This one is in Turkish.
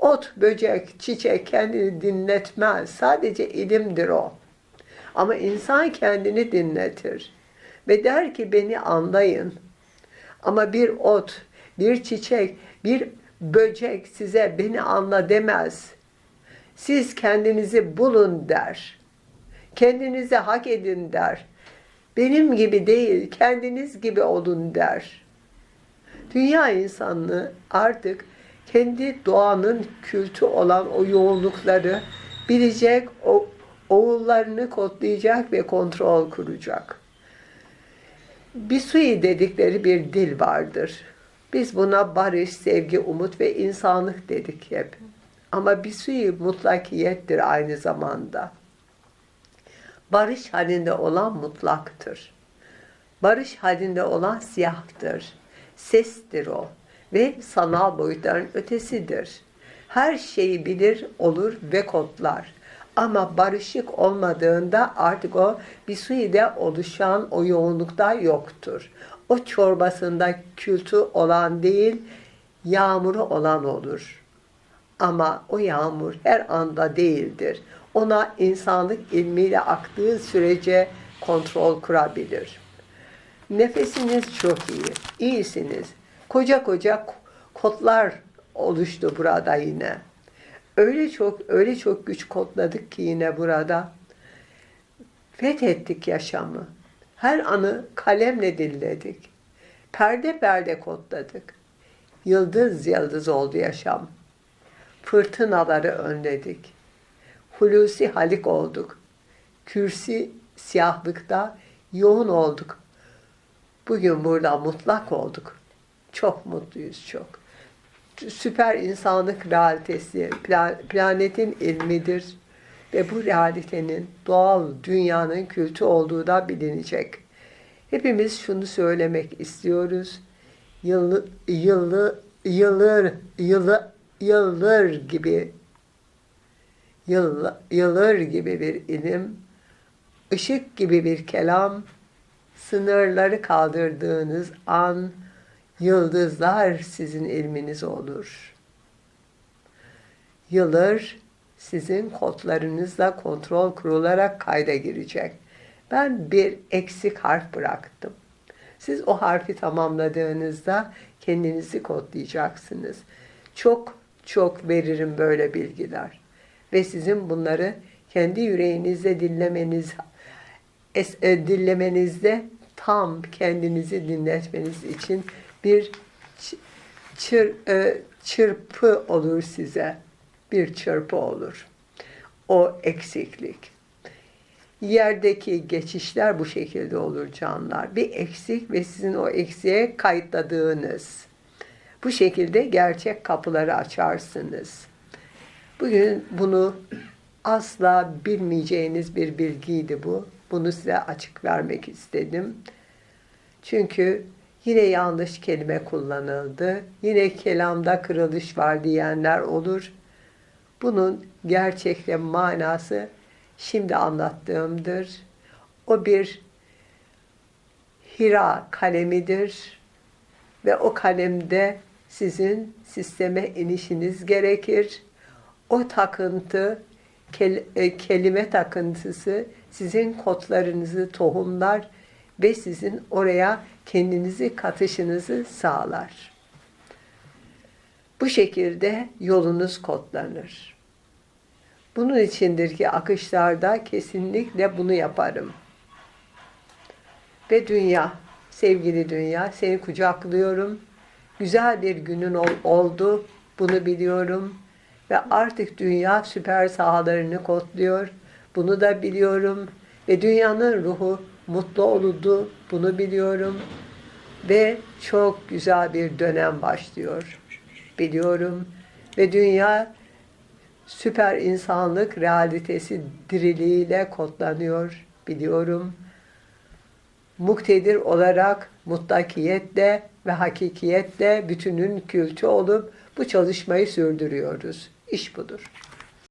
Ot, böcek, çiçek kendini dinletmez. Sadece ilimdir o. Ama insan kendini dinletir. Ve der ki beni anlayın. Ama bir ot, bir çiçek, bir böcek size beni anla demez. Siz kendinizi bulun der. Kendinizi hak edin der. Benim gibi değil, kendiniz gibi olun der. Dünya insanlığı artık kendi doğanın kültü olan o yoğunlukları bilecek, o oğullarını kodlayacak ve kontrol kuracak. Bisui dedikleri bir dil vardır. Biz buna barış, sevgi, umut ve insanlık dedik hep. Ama Bisui mutlakiyettir aynı zamanda. Barış halinde olan mutlaktır. Barış halinde olan siyahtır. Sestir o ve sanal boyutların ötesidir. Her şeyi bilir, olur ve kodlar. Ama barışık olmadığında artık o bir suyide oluşan o yoğunlukta yoktur. O çorbasında kültü olan değil, yağmuru olan olur. Ama o yağmur her anda değildir. Ona insanlık ilmiyle aktığı sürece kontrol kurabilir. Nefesiniz çok iyi, iyisiniz. Koca koca kodlar oluştu burada yine. Öyle çok öyle çok güç kodladık ki yine burada. Fethettik yaşamı. Her anı kalemle dilledik. Perde perde kodladık. Yıldız yıldız oldu yaşam. Fırtınaları önledik. Hulusi Halik olduk. Kürsi siyahlıkta yoğun olduk. Bugün burada mutlak olduk. Çok mutluyuz çok. Süper insanlık realitesi, planetin ilmidir. Ve bu realitenin doğal dünyanın kültü olduğu da bilinecek. Hepimiz şunu söylemek istiyoruz. Yıllı, yıllı, yılır, yılı, yılır gibi yılı, yılır gibi bir ilim, ışık gibi bir kelam, sınırları kaldırdığınız an yıldızlar sizin ilminiz olur. Yılır sizin kodlarınızla kontrol kurularak kayda girecek. Ben bir eksik harf bıraktım. Siz o harfi tamamladığınızda kendinizi kodlayacaksınız. Çok çok veririm böyle bilgiler. Ve sizin bunları kendi yüreğinizde dinlemeniz, es, e, dinlemenizde tam kendinizi dinletmeniz için bir çır, e, çırpı olur size. Bir çırpı olur. O eksiklik. Yerdeki geçişler bu şekilde olur canlar. Bir eksik ve sizin o eksiğe kayıtladığınız. Bu şekilde gerçek kapıları açarsınız. Bugün bunu asla bilmeyeceğiniz bir bilgiydi bu. Bunu size açık vermek istedim. Çünkü yine yanlış kelime kullanıldı. Yine kelamda kırılış var diyenler olur. Bunun gerçekte manası şimdi anlattığımdır. O bir hira kalemidir ve o kalemde sizin sisteme inişiniz gerekir. O takıntı, e, kelime takıntısı sizin kodlarınızı tohumlar ve sizin oraya kendinizi katışınızı sağlar. Bu şekilde yolunuz kodlanır. Bunun içindir ki akışlarda kesinlikle bunu yaparım. Ve dünya, sevgili dünya, seni kucaklıyorum. Güzel bir günün ol, oldu, bunu biliyorum. Ve artık dünya süper sahalarını kodluyor. Bunu da biliyorum. Ve dünyanın ruhu mutlu oldu, bunu biliyorum. Ve çok güzel bir dönem başlıyor. Biliyorum. Ve dünya süper insanlık realitesi diriliğiyle kodlanıyor. Biliyorum. Muktedir olarak muttakiyetle ve hakikiyetle bütünün kültü olup bu çalışmayı sürdürüyoruz. İş budur.